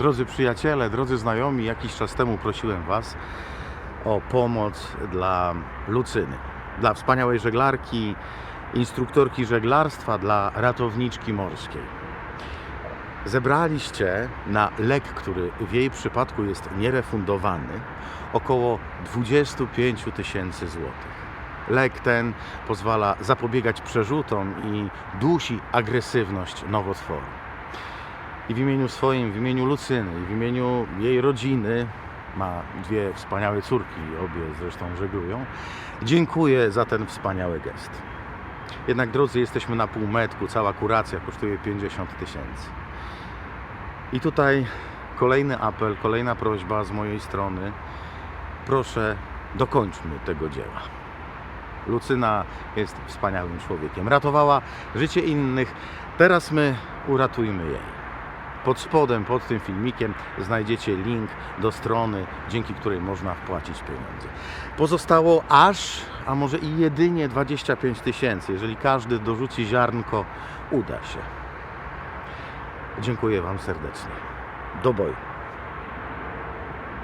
Drodzy przyjaciele, drodzy znajomi, jakiś czas temu prosiłem Was o pomoc dla Lucyny, dla wspaniałej żeglarki, instruktorki żeglarstwa, dla ratowniczki morskiej. Zebraliście na lek, który w jej przypadku jest nierefundowany, około 25 tysięcy złotych. Lek ten pozwala zapobiegać przerzutom i dusi agresywność nowotworu. I w imieniu swoim, w imieniu Lucyny i w imieniu jej rodziny, ma dwie wspaniałe córki, obie zresztą żeglują, dziękuję za ten wspaniały gest. Jednak drodzy, jesteśmy na półmetku, cała kuracja kosztuje 50 tysięcy. I tutaj kolejny apel, kolejna prośba z mojej strony. Proszę, dokończmy tego dzieła. Lucyna jest wspaniałym człowiekiem. Ratowała życie innych. Teraz my uratujmy jej. Pod spodem, pod tym filmikiem znajdziecie link do strony, dzięki której można wpłacić pieniądze. Pozostało aż, a może i jedynie 25 tysięcy. Jeżeli każdy dorzuci ziarnko, uda się. Dziękuję Wam serdecznie. Do boju.